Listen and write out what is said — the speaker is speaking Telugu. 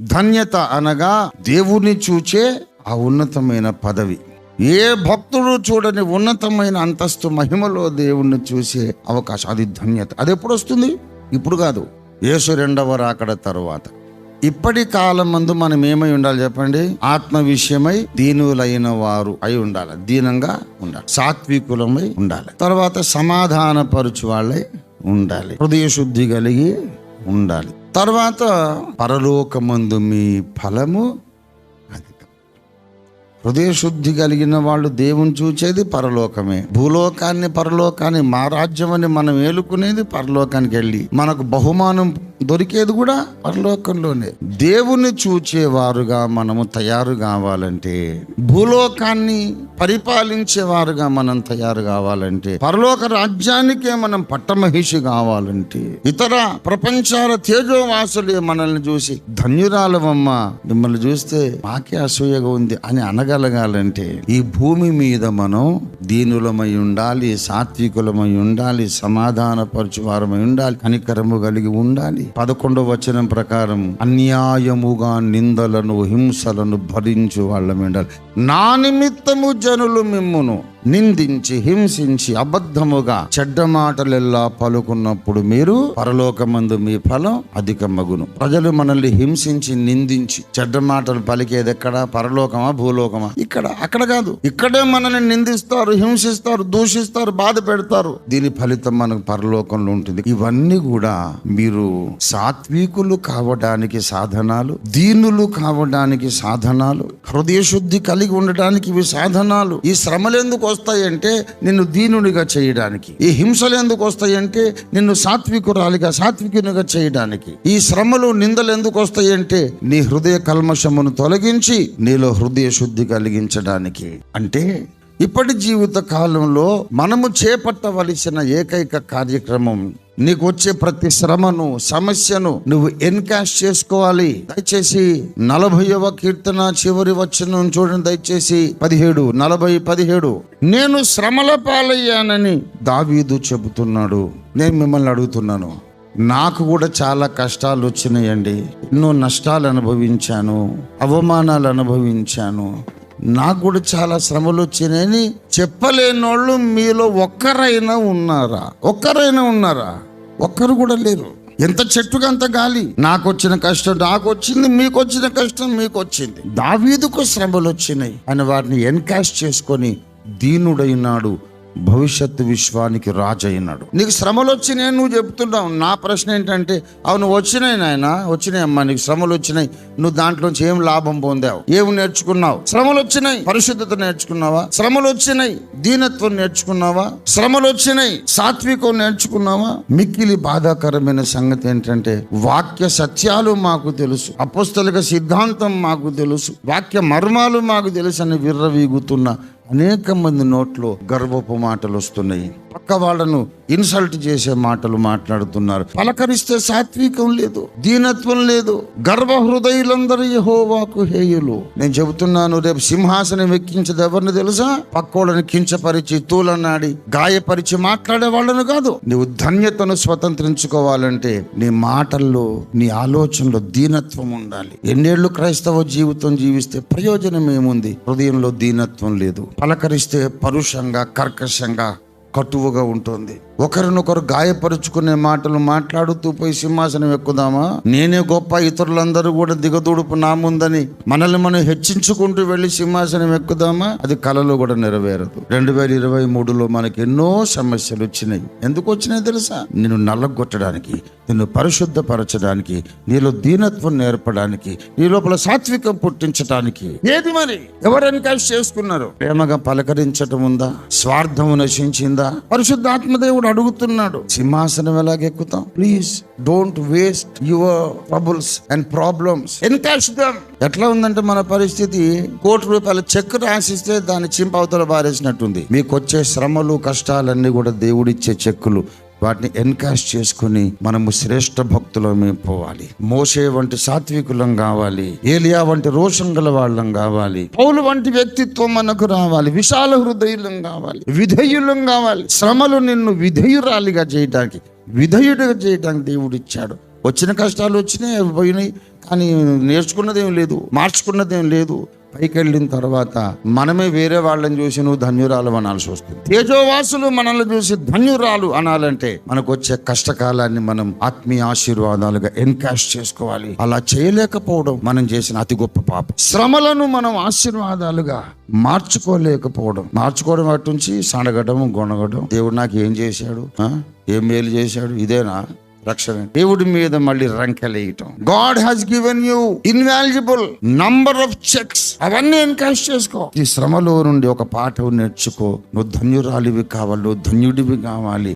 ధన్యత అనగా దేవుణ్ణి చూచే ఆ ఉన్నతమైన పదవి. ఏ భక్తుడు చూడని ఉన్నతమైన అంతస్తు మహిమలో దేవుణ్ణి చూసే అవకాశం అది ధన్యత. అది ఎప్పుడు వస్తుంది? ఇప్పుడు కాదు. యేసు రెండవ రాకడ తరువాత. ఇప్పటి కాలం మందు మనం ఏమై ఉండాలి చెప్పండి? ఆత్మ విషయమై దీనులైన వారు అయి ఉండాలి. దీనంగా ఉండాలి. సాత్వికులమై ఉండాలి. తర్వాత సమాధానపరుచు వాళ్ళై ఉండాలి. హృదయ శుద్ధి కలిగి ఉండాలి. తర్వాత పరలోకమందు మీ ఫలము అధికం. హృదయ శుద్ధి కలిగిన వాళ్ళు దేవుని చూచేది పరలోకమే. భూలోకాన్ని పరలోకాన్ని మా రాజ్యం అని మనం ఏలుకునేది పరలోకానికి వెళ్ళి మనకు బహుమానం దొరికేది కూడా పరలోకంలోనే. దేవుని చూచేవారుగా మనము తయారు కావాలంటే భూలోకాన్ని పరిపాలించేవారుగా మనం తయారు కావాలంటే పరలోక రాజ్యానికే మనం పట్టమహిషి కావాలంటే ఇతర ప్రపంచాల తేజోవాసులే మనల్ని చూసి ధన్యురాలవమ్మ మిమ్మల్ని చూస్తే మాకే అసూయగా ఉంది అని అనగలగాలంటే ఈ భూమి మీద మనం దీనులమై ఉండాలి సాత్వికులమై ఉండాలి సమాధానపరచువారమై ఉండాలి కనికరము కలిగి ఉండాలి. పదకొండవ వచనం ప్రకారం అన్యాయముగా నిందలను హింసలను భరించు వాళ్ళ ఉండాలి నా నిమిత్తము జనులు మిమ్మును నిందించి హింసించి అబద్ధముగా చెడ్డ మాటలెల్లా పలుకున్నప్పుడు మీరు పరలోకమందు మీ ఫలం అధికమగును. ప్రజలు మనల్ని హింసించి నిందించి చెడ్డ మాటలు పలికేది ఎక్కడ? పరలోకమా? భూలోకమా? ఇక్కడ అక్కడ కాదు. ఇక్కడే మనల్ని నిందిస్తారు హింసిస్తారు దూషిస్తారు బాధ పెడతారు. దీని ఫలితం మనకు పరలోకంలో ఉంటుంది. ఇవన్నీ కూడా మీరు సాత్వికులు కావడానికి సాధనాలు దీనులు కావడానికి సాధనాలు హృదయ శుద్ధి కలిగి ఉండడానికి ఇవి సాధనాలు. ఈ శ్రమలు ఎందుకు వస్తాయంటే నిన్ను దీనునిగా చేయడానికి ఈ హింసలు ఎందుకు వస్తాయంటే నిన్ను సాత్వికురాలిగా సాత్వికునిగా చేయడానికి. ఈ శ్రమలు నిందలు ఎందుకు వస్తాయంటే నీ హృదయ కల్మషమును తొలగించి నీలో హృదయ శుద్ధి కలిగించడానికి. అంటే ఇప్పటి జీవిత కాలంలో మనము చేపట్టవలసిన ఏకైక కార్యక్రమం నీకు వచ్చే ప్రతి శ్రమను సమస్యను నువ్వు ఎన్కాష్ చేసుకోవాలి. దయచేసి నలభైవ కీర్తన చివరి వచ్చిన చూడండి దయచేసి. పదిహేడు నలభై పదిహేడు. నేను శ్రమల పాలయ్యానని దావీదు చెబుతున్నాడు. నేను మిమ్మల్ని అడుగుతున్నాను. నాకు కూడా చాలా కష్టాలు వచ్చినాయండి. ఎన్నో నష్టాలు అనుభవించాను. అవమానాలు అనుభవించాను. నాకు కూడా చాలా శ్రమలు వచ్చినాయని చెప్పలేనోళ్ళు మీలో ఒక్కరైనా ఉన్నారా? ఒక్కరైనా ఉన్నారా? ఒక్కరు కూడా లేరు. ఎంత చెట్టుగా అంత గాలి. నాకు వచ్చిన కష్టం నాకు వచ్చింది మీకు వచ్చిన కష్టం మీకు వచ్చింది దావీదుకు శ్రమలు వచ్చినాయి అని వారిని ఎన్కాష్ చేసుకొని దీనుడైనాడు భవిష్యత్తు విశ్వానికి రాజు అయినాడు నీకు శ్రమలు వచ్చినాయి నువ్వు చెప్తున్నావు. నా ప్రశ్న ఏంటంటే అవును వచ్చినాయి నాయన వచ్చినాయి అమ్మా నీకు శ్రమలు వచ్చినాయి నువ్వు దాంట్లోంచి ఏం లాభం పొందావు? ఏం నేర్చుకున్నావు? శ్రమలు వచ్చినాయి పరిశుద్ధత నేర్చుకున్నావా? శ్రమలు వచ్చినాయి దీనత్వం నేర్చుకున్నావా? శ్రమలు వచ్చినాయి సాత్వికం నేర్చుకున్నావా? మిక్కిలి బాధాకరమైన సంగతి ఏంటంటే వాక్య సత్యాలు మాకు తెలుసు. అపుస్తలిక సిద్ధాంతం మాకు తెలుసు. వాక్య మర్మాలు మాకు తెలుసు అని విర్రవీగుతున్న అనేక మంది నోట్లో గర్వపు మాటలు వస్తున్నాయి. పక్క వాళ్ళను ఇన్సల్ట్ చేసే మాటలు మాట్లాడుతున్నారు. పలకరిస్తే సాత్వికం లేదు దీనత్వం లేదు గర్వ హృదయులందరూ హేయులు. నేను చెబుతున్నాను రేపు సింహాసనం ఎక్కించదు ఎవరిని తెలుసా? పక్కోళ్ళని కించపరిచి తూలనాడి గాయపరిచి మాట్లాడే వాళ్ళను కాదు. నీవు ధన్యతను స్వతంత్రించుకోవాలంటే నీ మాటల్లో నీ ఆలోచనలో దీనత్వం ఉండాలి. ఎన్నేళ్ళు క్రైస్తవ జీవితం జీవిస్తే ప్రయోజనం ఏముంది? హృదయంలో దీనత్వం లేదు. పలకరిస్తే పరుషంగా కర్కశంగా కటువుగా ఉంటుంది. ఒకరినొకరు గాయపరుచుకునే మాటలు మాట్లాడుతూ పోయి సింహాసనం ఎక్కుదామా? నేనే గొప్ప ఇతరులందరూ కూడా దిగదూడుపు నా ముందని మనల్ని మనం హెచ్చించుకుంటూ వెళ్ళి సింహాసనం ఎక్కుదామా? అది కలలో కూడా నెరవేరదు. రెండు వేల ఇరవై మూడులో మనకి ఎన్నో సమస్యలు వచ్చినాయి. ఎందుకు వచ్చినాయి తెలుసా? నిన్ను నల్లగొట్టడానికి నిన్ను పరిశుద్ధపరచడానికి నీలో దీనత్వం నేర్పడానికి నీ లోపల సాత్వికం పుట్టించడానికి ఏది మరి? ఎవరు ఎన్కాష్ చేసుకున్నారు? ప్రేమగా పలకరించటం ఉందా? స్వార్థము నశించిందా? పరిశుద్ధాత్మదేవుడు అడుగుతున్నాడు. సింహాసనం ఎలాగెక్కుతాం? Please don't waste your troubles and problems encash them ఎట్లా ఉందంటే మన పరిస్థితి? కోటి రూపాయల చెక్ రాసిస్తే దాన్ని చింపవతల బారేసినట్టుంది మీకు వచ్చే శ్రమలు కష్టాలన్నీ కూడా దేవుడిచ్చే చెక్కులు. వాటిని ఎన్కాష్ చేసుకుని మనము శ్రేష్ఠ భక్తులమే పోవాలి. మోసే వంటి సాత్వికులం కావాలి. ఏలియా వంటి రోషం గల వాళ్ళం కావాలి. పౌలు వంటి వ్యక్తిత్వం మనకు రావాలి. విశాల హృదయులం కావాలి. విధేయులం కావాలి. శ్రమలు నిన్ను విధేయురాలిగా చేయడానికి విధేయుడిగా చేయడానికి దేవుడు ఇచ్చాడు వచ్చిన కష్టాలు వచ్చినాయి అవి పోయినాయి. కానీ నేర్చుకున్నదేం లేదు మార్చుకున్నదేం లేదు. పైకి వెళ్ళిన తర్వాత మనమే వేరే వాళ్ళని చూసి నువ్వు ధన్యురాలు అనాల్సి వస్తుంది. తేజోవాసులు మనల్ని చూసి ధన్యురాలు అనాలంటే మనకు వచ్చే కష్టకాలాన్ని మనం ఆత్మీయ ఆశీర్వాదాలుగా ఎన్కాష్ చేసుకోవాలి. అలా చేయలేకపోవడం మనం చేసిన అతి గొప్ప పాపం. శ్రమలను మనం ఆశీర్వాదాలుగా మార్చుకోలేకపోవడం. మార్చుకోవడం అటు నుంచి సనగడం గొనగడం దేవుడు నాకు ఏం చేశాడు? ఏం మేలు చేశాడు? ఇదేనా? రక్షణ. దేవుడి మీద మళ్ళీ రంకెలేయటం. God has given you invaluable number of cheques అవన్నీ ఎన్కరేజ్ చేసుకో. ఈ శ్రమలో నుండి ఒక పాఠం నేర్చుకో. నువ్వు ధన్యురాలివి కావాలి నువ్వు ధన్యుడివి కావాలి.